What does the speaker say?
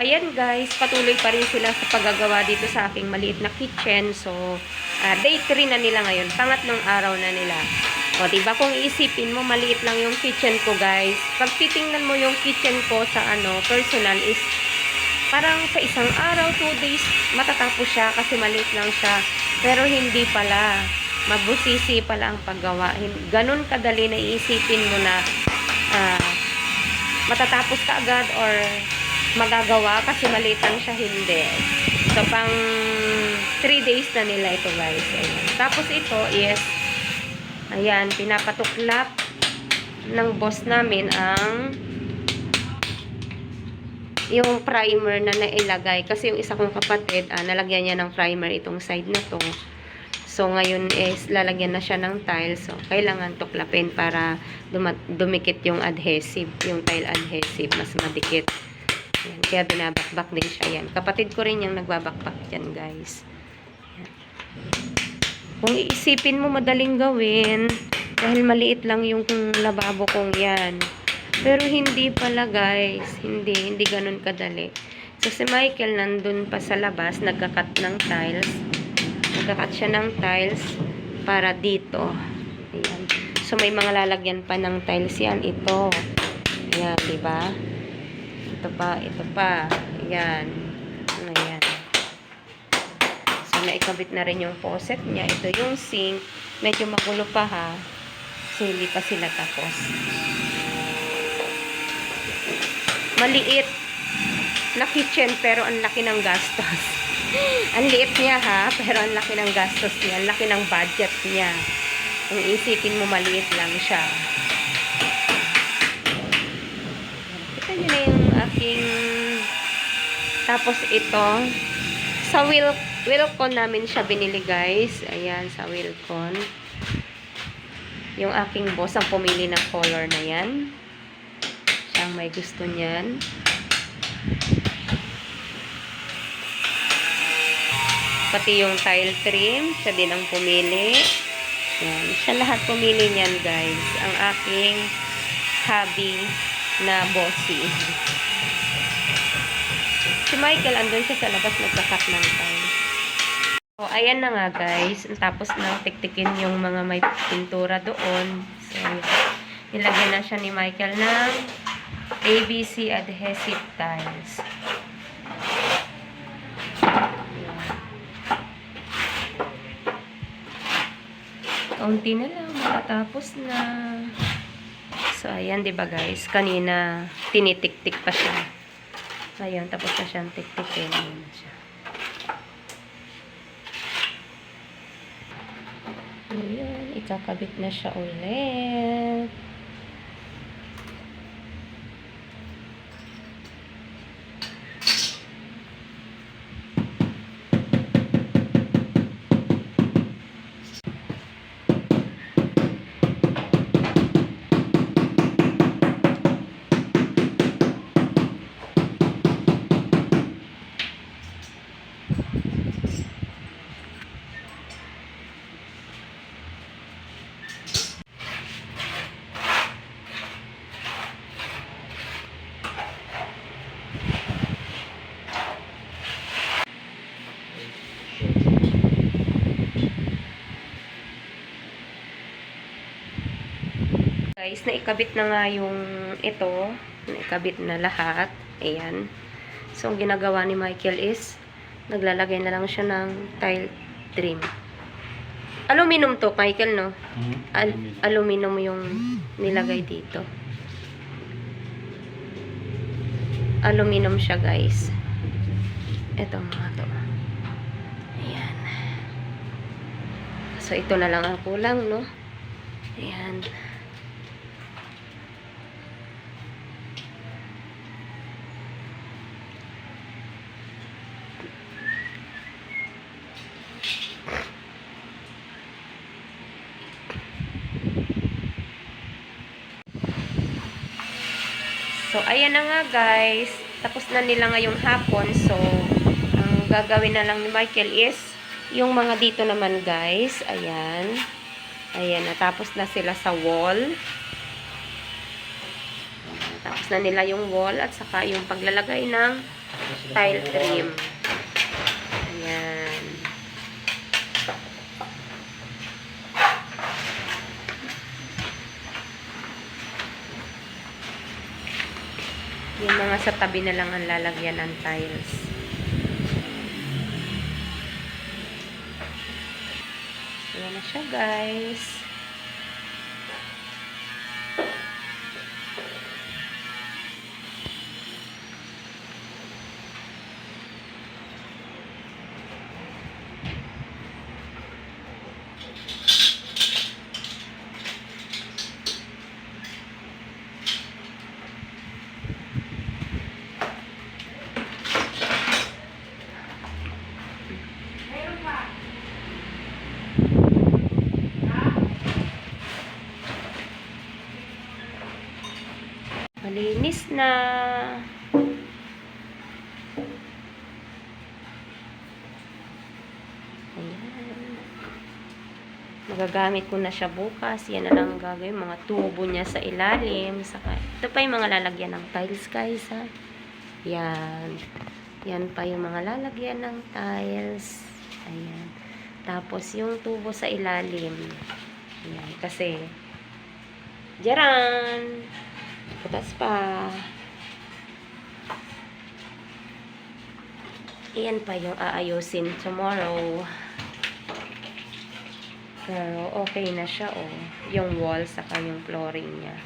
ayan guys, patuloy pa rin sila sa paggagawa dito sa aking maliit na kitchen. So, ah, day 3 na nila ngayon. Pangatlong araw na nila. O, diba kung iisipin mo, maliit lang yung kitchen ko guys. Pag titingnan mo yung kitchen ko sa ano, personal is parang sa isang araw, 2 days, matatapos siya kasi maliit lang siya. Pero hindi pala. Mabusisi pala ang paggawa. Ganun kadali na iisipin mo na ah, matatapos ka agad or magagawa kasi maliit lang siya, hindi. So, pang 3 days na nila ito, guys. Ayan. Tapos ito is, ayan, pinapatuklap ng boss namin ang yung primer na nailagay. Kasi yung isa kong kapatid, ah, nalagyan niya ng primer itong side na to. So, ngayon is lalagyan na siya ng tile. So, kailangan tuklapin para dumikit yung adhesive, yung tile adhesive, mas madikit. Yan. Kaya binabakbak din siya yan. Kapatid ko rin yung nagbabakbak yan, guys. Yan. Kung iisipin mo, madaling gawin. Dahil maliit lang yung lababo kong yan. Pero hindi pala, guys. Hindi, hindi ganun kadali. So, si Michael nandun pa sa labas, nagkakat ng tiles. Nagkakat siya ng tiles para dito. Ayan. So, may mga lalagyan pa ng tiles yan. Ito. Ayan, di ba? Ito pa, ito pa. Ayan. Ayan. So, naikabit na rin yung faucet niya. Ito yung sink. Medyo magulo pa ha. Kasi hindi pa sila tapos. Maliit na kitchen pero ang laki ng gastos. ang liit niya ha, pero ang laki ng gastos niya. Ang laki ng budget niya. Kung isipin mo maliit lang siya. Kita nyo na yung aking tapos ito sa Wil Wilcon namin siya binili guys. Ayan, sa Wilcon. Yung aking boss ang pumili ng color na yan. Siyang may gusto niyan. Pati yung tile trim, siya din ang pumili. Yan. Siya lahat pumili niyan, guys. Ang aking hubby na bossy. Michael, andun siya sa labas nagkakat ng tile. So, ayan na nga, guys. Tapos na tiktikin yung mga may pintura doon. So, yan. nilagyan na siya ni Michael ng ABC adhesive tiles. Kaunti na lang, matatapos na. So, ayan, ba guys? Kanina, tinitik-tik pa siya. Ngayon, tapos na siyang tik-tikin. Ayan na siya. Ayan, ikakabit na siya ulit. Guys, naikabit na nga yung ito. Naikabit na lahat. Ayan. So, ang ginagawa ni Michael is, naglalagay na lang siya ng tile trim. Aluminum to, Michael, no? Al- aluminum yung nilagay dito. Aluminum siya, guys. Ito mga to. Ayan. So, ito na lang ang kulang, no? Ayan. So, ayan na nga guys. Tapos na nila ngayong hapon. So, ang gagawin na lang ni Michael is yung mga dito naman guys. Ayan. Ayan. Natapos na sila sa wall. Tapos na nila yung wall at saka yung paglalagay ng tile trim. Ayan. Yung mga sa tabi na lang ang lalagyan ng tiles. Ayan na siya guys. Na. Ayan. Magagamit ko na siya bukas. Yan na lang ang gagawin. Mga tubo niya sa ilalim. Saka, ito pa yung mga lalagyan ng tiles, guys, ha. Yan. Yan pa yung mga lalagyan ng tiles. Ayan. Tapos, yung tubo sa ilalim. Ayan. Kasi, Jaran! Butas pa. Iyan pa yung aayusin tomorrow. Pero okay na siya, oh. Yung wall, saka yung flooring niya.